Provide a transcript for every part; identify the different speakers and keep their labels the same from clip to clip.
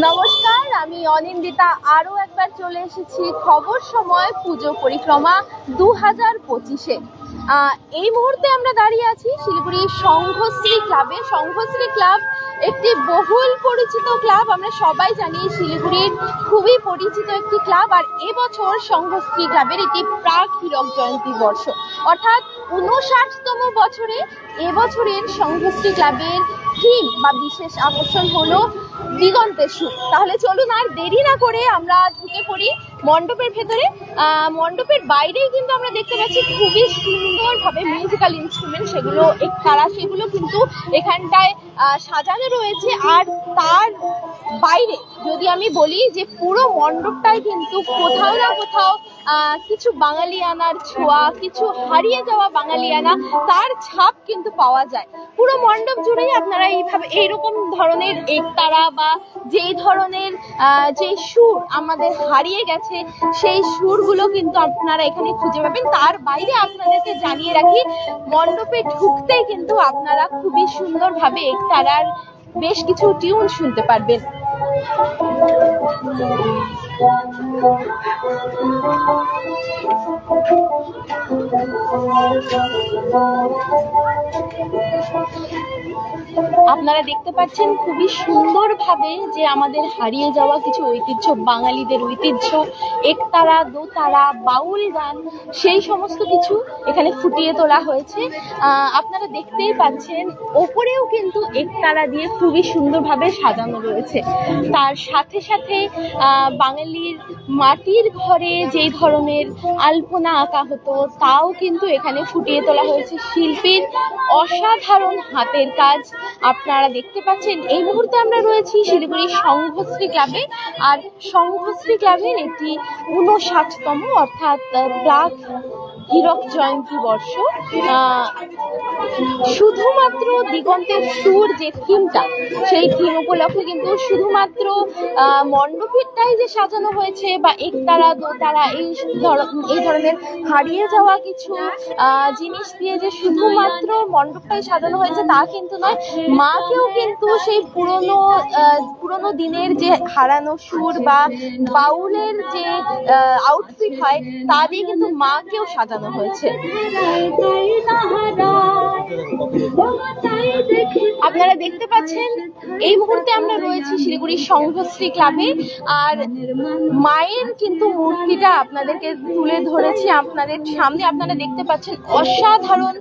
Speaker 1: নমস্কার, আমি অনিন্দিতা। আরও একবার চলে এসেছি খবর, সময়, পুজো পরিক্রমা দু হাজার পঁচিশে এই মুহূর্তে আমরা দাঁড়িয়ে আছি শিলিগুড়ি সংঘশ্রী ক্লাবে। সংঘশ্রী ক্লাব একটি বহুল পরিচিত ক্লাব। আমরা সবাই জানি শিলিগুড়ির খুবই পরিচিত একটি ক্লাব। আর এবছর সংঘশ্রী ক্লাবের এটি প্রাক হীরক জয়ন্তী বর্ষ। অর্থাৎ উনষাটতম বছরে এবছরের সংঘশ্রী ক্লাবের থিম বা বিশেষ আকর্ষণ হলো দিগন্তের সুর। তাহলে চলুন আর দেরি না করে আমরা ঢুকে পড়ি। মণ্ডপের ভেতরে মণ্ডপের বাইরেই কিন্তু আমরা দেখতে পাচ্ছি খুবই সুন্দরভাবে মিউজিক্যাল ইনস্ট্রুমেন্ট সেগুলো তারা সেগুলো কিন্তু এখানটায় সাজানো রয়েছে। আর তার বাইরে যদি আমি বলি যে পুরো মণ্ডপটাই কিন্তু কোথাও না কোথাও কিছু বাঙালিয়ানার ছোঁয়া, কিছু হারিয়ে যাওয়া বাঙালিয়ানা, তার ছাপ কিন্তু পাওয়া যায়। পুরো মণ্ডপ জুড়েই আপনারা এইভাবে, এইরকম ধরনের একতারা বা যেই ধরনের যে সুর আমাদের হারিয়ে গেছে সেই সুরগুলো কিন্তু আপনারা এখানে খুঁজে পাবেন। তার বাইরে আপনাদেরকে জানিয়ে রাখি, মণ্ডপে ঢুকতে কিন্তু আপনারা খুবই সুন্দরভাবে একতারার বেশ কিছু টিউন শুনতে পারবেন। আপনারা দেখতে পাচ্ছেন খুবই সুন্দরভাবে যে আমাদের হারিয়ে যাওয়া কিছু ঐতিহ্য, বাঙালিদের ঐতিহ্য, একতারা, দোতারা, বাউল গান, সেই সমস্ত কিছু এখানে ফুটিয়ে তোলা হয়েছে। আপনারা দেখতেই পাচ্ছেন, ওপরেও কিন্তু একতারা দিয়ে খুবই সুন্দরভাবে সাজানো রয়েছে। তার সাথে সাথে বাঙালির মাটির ঘরে যেই ধরনের আলপনা আঁকা হতো, তাও কিন্তু এখানে ফুটিয়ে তোলা হয়েছে। শিল্পীর অসাধারণ হাতের কাজ। আপনারা দেখতে পাচ্ছেন, এই মুহূর্তে আমরা রয়েছি শিলিগুড়ি সংঘশ্রী ক্লাবে। আর সংঘশ্রী ক্লাবের একটি ঊনষাটতম, অর্থাৎ প্রাক হীরক জয়ন্তী বর্ষ। শুধুমাত্র দিগন্তের সুর যে থিমটা, সেই থিম উপলক্ষে কিন্তু শুধুমাত্র মণ্ডপেরটাই যে সাজানো হয়েছে বা একতারা দোতারা এই এই ধরনের হারিয়ে যাওয়া কিছু জিনিস দিয়ে যে শুধুমাত্র মণ্ডপটাই সাজানো হয়েছে তা কিন্তু নয়, মাকেও কিন্তু সেই পুরনো পুরনো দিনের যে হারানো সুর বা বাউলের যে আউটফিট হয়, তা দিয়ে কিন্তু মাকেও সাজানো হয়েছে। আপনারা দেখতে পাচ্ছেন, এই মুহূর্তে আমরা রয়েছি শিলিগুড়ি সংঘশ্রী ক্লাবে। আর মায়ের কিন্তু মূর্তিটা আপনাদেরকে তুলে ধরেছি আপনাদের সামনে। আপনারা দেখতে পাচ্ছেন, অসাধারণ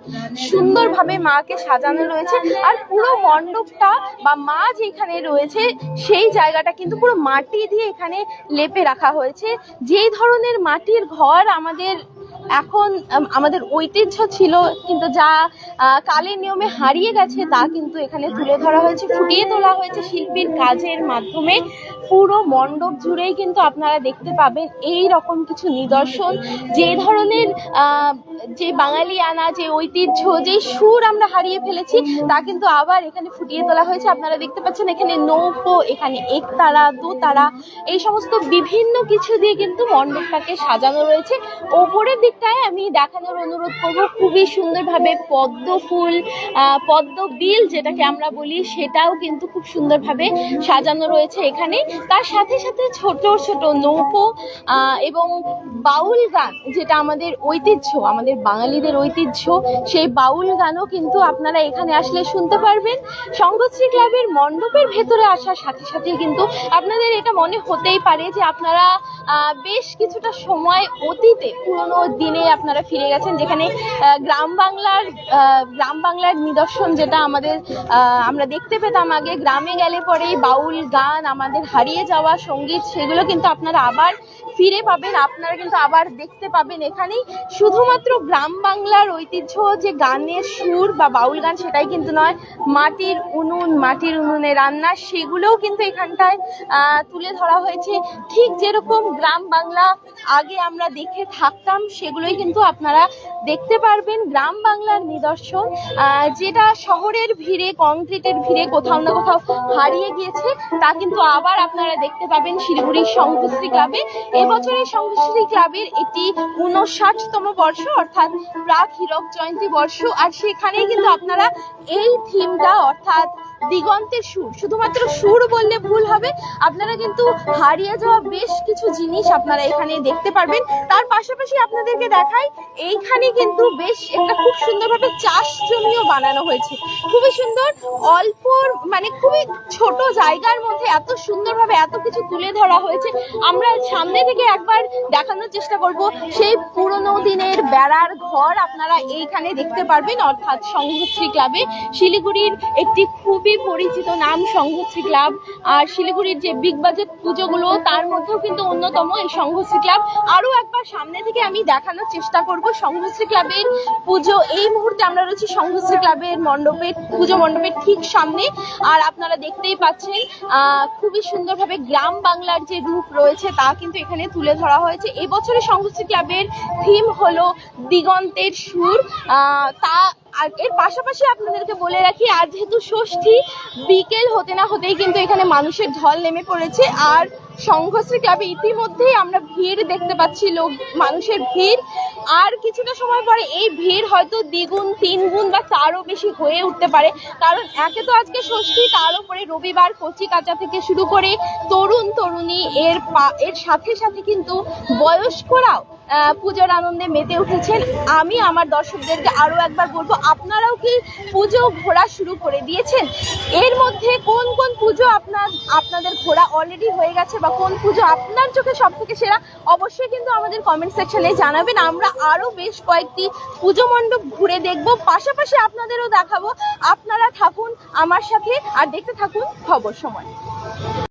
Speaker 1: সুন্দরভাবে মাকে সাজানো রয়েছে। আর পুরো মণ্ডপটা বা মা যেখানে রয়েছে, সেই জায়গাটা কিন্তু পুরো মাটি দিয়ে এখানে লেপে রাখা হয়েছে। যেই ধরনের মাটির ঘর আমাদের এখন আমাদের ঐতিহ্য ছিল কিন্তু যা কালের নিয়মে হারিয়ে গেছে তা কিন্তু এখানে তুলে ধরা হয়েছে, ফুটিয়ে তোলা হয়েছে শিল্পীর কাজের মাধ্যমে। পুরো মণ্ডপ জুড়েই কিন্তু আপনারা দেখতে পাবেন এই রকম কিছু নিদর্শন, যে ধরনের যে বাঙালি আনা, যে ঐতিহ্য, যে সুর আমরা হারিয়ে ফেলেছি, তা কিন্তু আবার এখানে ফুটিয়ে তোলা হয়েছে। আপনারা দেখতে পাচ্ছেন এখানে নৌকো, এখানে একতারা, দোতারা, এই সমস্ত বিভিন্ন কিছু দিয়ে কিন্তু মণ্ডপটাকে সাজানো রয়েছে। ওপরের দিকটায় আমি দেখানোর অনুরোধ করব। খুবই সুন্দরভাবে পদ্ম ফুল পদ্ম বিল যেটাকে আমরা বলি, সেটাও কিন্তু খুব সুন্দরভাবে সাজানো রয়েছে এখানে। তার সাথে সাথে ছোট ছোট নৌকো এবং বাউল গান, যেটা আমাদের ঐতিহ্য, আমাদের বাঙালিদের ঐতিহ্য, সেই বাউল গানও কিন্তু আপনারা এখানে আসলে শুনতে পারবেন। সংঘশ্রী ক্লাবের মণ্ডপের ভেতরে আসার সাথে সাথে কিন্তু আপনাদের এটা মনে হতেই পারে যে আপনারা বেশ কিছুটা সময় অতীতে পুরনো দিনে আপনারা ফিরে গেছেন, যেখানে গ্রাম বাংলার গ্রাম বাংলার নিদর্শন যেটা আমাদের আমরা দেখতে পেতাম আগে, গ্রামে গেলে পরেই বাউল গান, আমাদের হারিয়ে যাওয়া সংগীত, সেগুলো কিন্তু আপনারা আবার ফিরে পাবেন, আপনারা কিন্তু আবার দেখতে পাবেন এখানেই। শুধুমাত্র গ্রাম বাংলার ঐতিহ্য যে গানের সুর বা বাউল গান সেটাই কিন্তু নয়, মাটির উনুন, মাটির উনুনে রান্না, সেগুলোও কিন্তু এখানটায় তুলে ধরা হয়েছে। ঠিক যেরকম গ্রাম বাংলা আগে আমরা দেখে থাকতাম সেগুলোই কিন্তু আপনারা দেখতে পারবেন গ্রাম বাংলার নিদর্শন যেটা শহরের ভিড়ে, কংক্রিটের ভিড়ে কোথাও না কোথাও হারিয়ে গিয়েছে, তা কিন্তু আবার আপনারা দেখতে পাবেন শিলিগুড়ির সংঘশ্রী ক্লাবে। এবছরের সংঘশ্রী ক্লাবের এটি উনষাটতম বর্ষ, অর্থাৎ প্রাক হীরক জয়ন্তী বর্ষ, আর সেখানেই কিন্তু আপনারা এই থিমটা, অর্থাৎ দিগন্তের সুর। শুধুমাত্র সুর বললে ভুল হবে। আপনারা কিন্তু হারিয়ে যাওয়া বেশ কিছু জিনিস আপনারা এখানে দেখতে পারবেন। তার পাশাপাশি আপনাদেরকে দেখাই, এইখানে কিন্তু বেশ একটা খুব সুন্দরভাবে চাষ জমিও বানানো হয়েছে। খুবই সুন্দর, অল্প মানে খুবই ছোট জায়গার মধ্যে এত সুন্দরভাবে এত কিছু তুলে ধরা হয়েছে। আমরা সামনে থেকে একবার দেখানোর চেষ্টা করব। সেই পুরনো দিনের বেড়ার ঘর আপনারা এইখানে দেখতে পারবেন, অর্থাৎ সংঘশ্রী ক্লাবে। শিলিগুড়ির একটি খুবই পরিচিত নাম সংঘশ্রী ক্লাব। আর শিলিগুড়ির যে বিগ বাজেট পুজোগুলো, তার মধ্যেও কিন্তু অন্যতম এই সংঘশ্রী ক্লাব। আরও একবার সামনে থেকে আমি দেখানোর চেষ্টা করব সংঘশ্রী ক্লাবের পুজো। এই মুহূর্তে আমরা রয়েছি সংঘশ্রী ক্লাবের মণ্ডপের পুজো মণ্ডপের ঠিক সামনে। আর আপনারা দেখতেই পাচ্ছেন খুবই সুন্দরভাবে গ্রাম বাংলার যে রূপ রয়েছে, তা কিন্তু এখানে তুলে ধরা হয়েছে। এবছরের সংঘশ্রী ক্লাবের থিম হলো দিগন্তের সুর। তা আর এর পাশাপাশি আপনাদেরকে বলে রাখি আর যেহেতু ষষ্ঠী, বিকেল হতে না হতেই কিন্তু এখানে মানুষের ঢল নেমে পড়েছে। আর সংঘশ্রী ক্লাবে ইতিমধ্যেই আমরা ভিড় দেখতে পাচ্ছি, লোক, মানুষের ভিড়। আর কিছুটা সময় পরে এই ভিড় হয়তো দ্বিগুণ, তিনগুণ বা তারও বেশি হয়ে উঠতে পারে। কারণ একে তো আজকে ষষ্ঠী, তার উপরে রবিবার কচি কাঁচা থেকে শুরু করে তরুণ তরুণী, এর পা- এর সাথে সাথে কিন্তু বয়স্করাও পুজোর আনন্দে মেতে উঠেছেন। আমি আমার দর্শকদেরকে আরও একবার বলব, আপনারাও কি পুজো ঘোরা শুরু করে দিয়েছেন? এর মধ্যে কোন কোন পুজো আপনার, আপনাদের ঘোরা অলরেডি হয়ে গেছে বা কোন পুজো আপনার চোখে সব থেকে সেরা, অবশ্যই কিন্তু আমাদের কমেন্ট সেকশনে জানাবেন। আমরা আরও বেশ কয়েকটি পুজো মণ্ডপ ঘুরে দেখব। পাশাপাশি আপনাদেরও দেখাবো। আপনারা থাকুন আমার সাথে আর দেখতে থাকুন খবর সময়।